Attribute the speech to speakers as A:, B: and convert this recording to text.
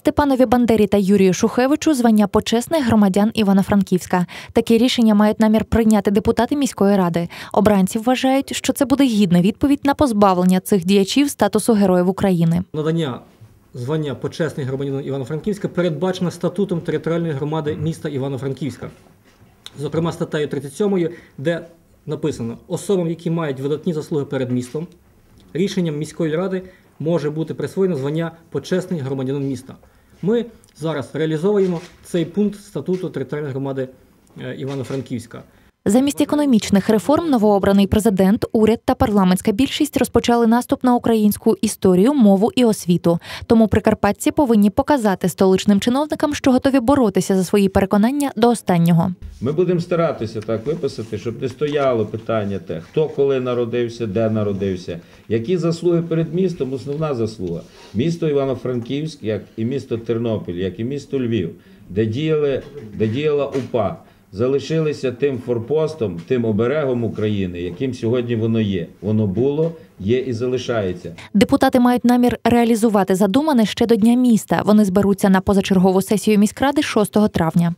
A: Степанові Бандері та Юрію Шухевичу звання почесних громадян Івано-Франківська. Такі рішення мають намір прийняти депутати міської ради. Обранці вважають, що це буде гідна відповідь на позбавлення цих діячів статусу героїв України.
B: Надання звання почесний громадянин Івано-Франківська передбачено статутом територіальної громади міста Івано-Франківська. Зокрема, статтею 37, де написано: особам, які мають видатні заслуги перед містом, рішенням міської ради може бути присвоєно звання почесний громадянин міста. Ми зараз реалізовуємо цей пункт статуту територіальної громади е, Івано-Франківська.
A: Замість економічних реформ новообраний президент, уряд та парламентська більшість розпочали наступ на українську історію, мову і освіту. Тому прикарпатці повинні показати столичним чиновникам, що готові боротися за свої переконання до останнього.
C: Ми будемо старатися так виписати, щоб не стояло питання те, хто коли народився, де народився, які заслуги перед містом, основна заслуга. Місто Івано-Франківськ, як і місто Тернопіль, як і місто Львів, де діяли, де діяла УПА, залишилися тим форпостом, тим оберегом України, яким сьогодні воно є. Воно було, є і залишається.
A: Депутати мають намір реалізувати задумане ще до Дня міста. Вони зберуться на позачергову сесію міськради 6 травня.